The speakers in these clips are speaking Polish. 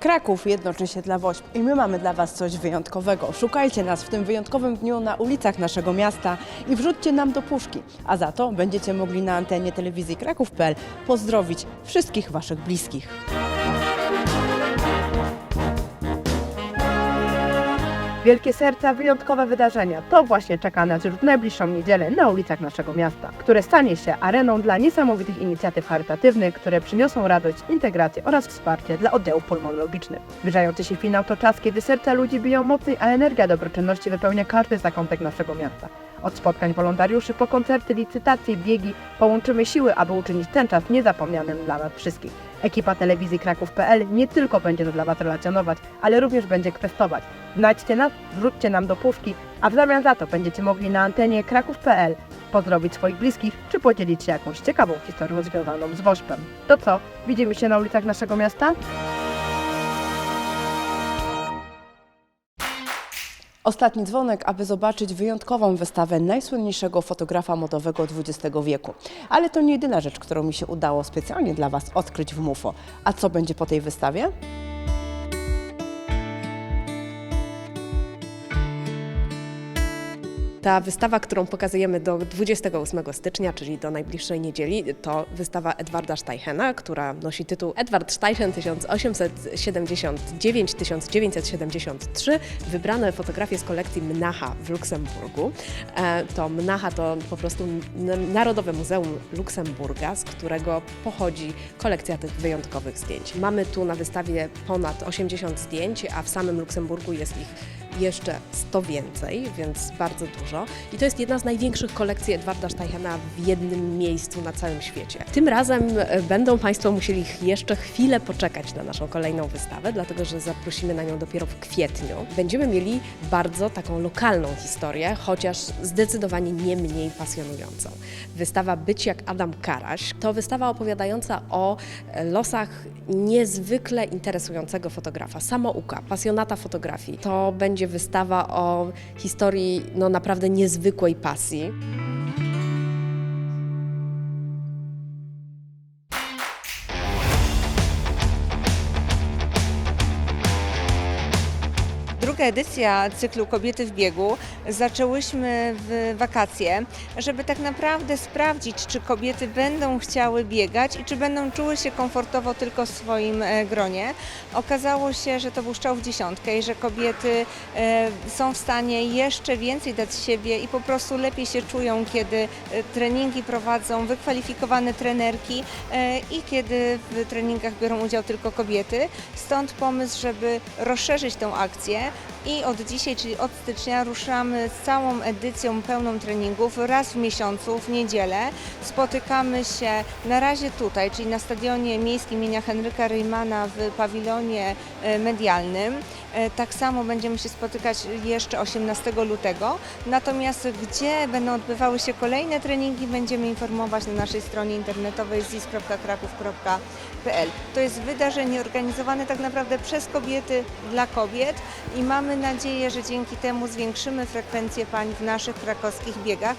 Kraków jednoczy się dla WOŚP i my mamy dla Was coś wyjątkowego. Szukajcie nas w tym wyjątkowym dniu na ulicach naszego miasta i wrzućcie nam do puszki. A za to będziecie mogli na antenie telewizji Kraków.pl pozdrowić wszystkich Waszych bliskich. Wielkie serca, wyjątkowe wydarzenia. To właśnie czeka nas już w najbliższą niedzielę na ulicach naszego miasta, które stanie się areną dla niesamowitych inicjatyw charytatywnych, które przyniosą radość, integrację oraz wsparcie dla oddziałów pulmonologicznych. Zbliżający się finał to czas, kiedy serca ludzi biją mocniej, a energia dobroczynności wypełnia każdy zakątek naszego miasta. Od spotkań wolontariuszy po koncerty, licytacje, biegi połączymy siły, aby uczynić ten czas niezapomnianym dla nas wszystkich. Ekipa telewizji Kraków.pl nie tylko będzie to dla Was relacjonować, ale również będzie kwestować. Znajdźcie nas, wróćcie nam do puszki, a w zamian za to będziecie mogli na antenie Kraków.pl pozdrowić swoich bliskich czy podzielić się jakąś ciekawą historią związaną z WOŚP-em. To co, widzimy się na ulicach naszego miasta? Ostatni dzwonek, aby zobaczyć wyjątkową wystawę najsłynniejszego fotografa modowego XX wieku. Ale to nie jedyna rzecz, którą mi się udało specjalnie dla Was odkryć w MUFO. A co będzie po tej wystawie? Ta wystawa, którą pokazujemy do 28 stycznia, czyli do najbliższej niedzieli, to wystawa Edwarda Steichena, która nosi tytuł Edward Steichen 1879-1973. Wybrane fotografie z kolekcji Mnacha w Luksemburgu. E, To Mnacha to po prostu Narodowe Muzeum Luksemburga, z którego pochodzi kolekcja tych wyjątkowych zdjęć. Mamy tu na wystawie ponad 80 zdjęć, a w samym Luksemburgu jest ich jeszcze 100 więcej, więc bardzo dużo. I to jest jedna z największych kolekcji Edwarda Steichena w jednym miejscu na całym świecie. Tym razem e, będą Państwo musieli jeszcze chwilę poczekać na naszą kolejną wystawę, dlatego że zaprosimy na nią dopiero w kwietniu. Będziemy mieli bardzo taką lokalną historię, chociaż zdecydowanie nie mniej pasjonującą. Wystawa Być jak Adam Karaś to wystawa opowiadająca o e, losach niezwykle interesującego fotografa, samouka, pasjonata fotografii. To będzie wystawa o historii no, naprawdę niezwykłej pasji. Druga edycja cyklu Kobiety w biegu zaczęłyśmy w wakacje, żeby tak naprawdę sprawdzić, czy kobiety będą chciały biegać i czy będą czuły się komfortowo tylko w swoim e, gronie. Okazało się, że to był strzał w dziesiątkę i że kobiety e, są w stanie jeszcze więcej dać siebie i po prostu lepiej się czują, kiedy e, treningi prowadzą wykwalifikowane trenerki i kiedy w treningach biorą udział tylko kobiety. Stąd pomysł, żeby rozszerzyć tę akcję i od dzisiaj, czyli od stycznia, ruszamy z całą edycją pełną treningów raz w miesiącu, w niedzielę. Spotykamy się na razie tutaj, czyli na stadionie miejskim imienia Henryka Reymana w pawilonie e, medialnym. E, Tak samo będziemy się spotykać jeszcze 18 lutego. Natomiast gdzie będą odbywały się kolejne treningi, będziemy informować na naszej stronie internetowej zis.kraków.pl. To jest wydarzenie organizowane tak naprawdę przez kobiety dla kobiet i mamy nadzieję, że dzięki temu zwiększymy frekwencję pań w naszych krakowskich biegach.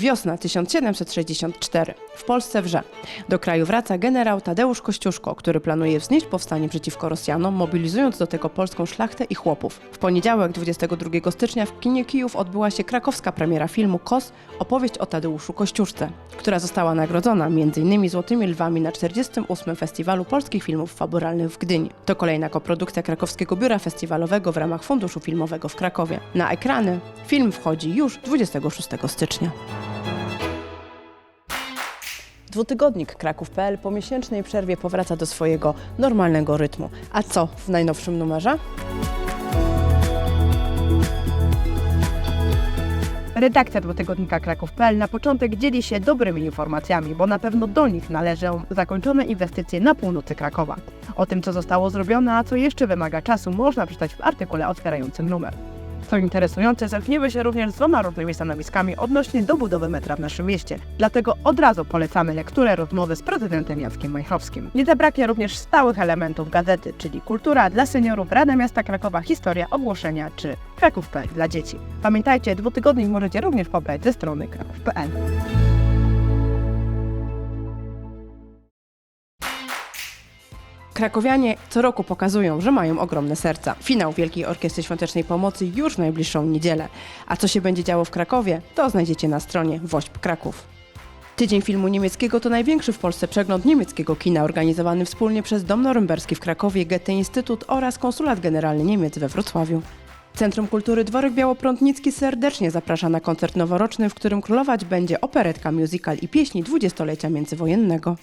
Wiosna 1764. W Polsce wrze. Do kraju wraca generał Tadeusz Kościuszko, który planuje wznieść powstanie przeciwko Rosjanom, mobilizując do tego polską szlachtę i chłopów. W poniedziałek 22 stycznia w kinie Kijów odbyła się krakowska premiera filmu KOS opowieść o Tadeuszu Kościuszce, która została nagrodzona m.in. Złotymi Lwami na 48. Festiwalu Polskich Filmów Fabularnych w Gdyni. To kolejna koprodukcja Krakowskiego Biura Festiwalowego w ramach Funduszu Filmowego w Krakowie. Na ekrany film wchodzi już 26 stycznia. Dwutygodnik Kraków.pl po miesięcznej przerwie powraca do swojego normalnego rytmu. A co w najnowszym numerze? Redakcja dwutygodnika Kraków.pl na początek dzieli się dobrymi informacjami, bo na pewno do nich należą zakończone inwestycje na północy Krakowa. O tym, co zostało zrobione, a co jeszcze wymaga czasu, można przeczytać w artykule otwierającym numer. Są interesujące, zetkniemy się również z dwoma różnymi stanowiskami odnośnie do budowy metra w naszym mieście. Dlatego od razu polecamy lekturę rozmowy z prezydentem Jackiem Majchowskim. Nie zabraknie również stałych elementów gazety, czyli kultura dla seniorów, Rada Miasta Krakowa, historia, ogłoszenia czy Kraków.pl dla dzieci. Pamiętajcie, dwutygodnik możecie również pobrać ze strony kraków.pl. Krakowianie co roku pokazują, że mają ogromne serca. Finał Wielkiej Orkiestry Świątecznej Pomocy już w najbliższą niedzielę. A co się będzie działo w Krakowie, to znajdziecie na stronie WOŚP Kraków. Tydzień filmu niemieckiego to największy w Polsce przegląd niemieckiego kina organizowany wspólnie przez Dom Norymberski w Krakowie, Goethe Instytut oraz Konsulat Generalny Niemiec we Wrocławiu. Centrum Kultury Dworek Białoprądnicki serdecznie zaprasza na koncert noworoczny, w którym królować będzie operetka, musical i pieśni dwudziestolecia międzywojennego.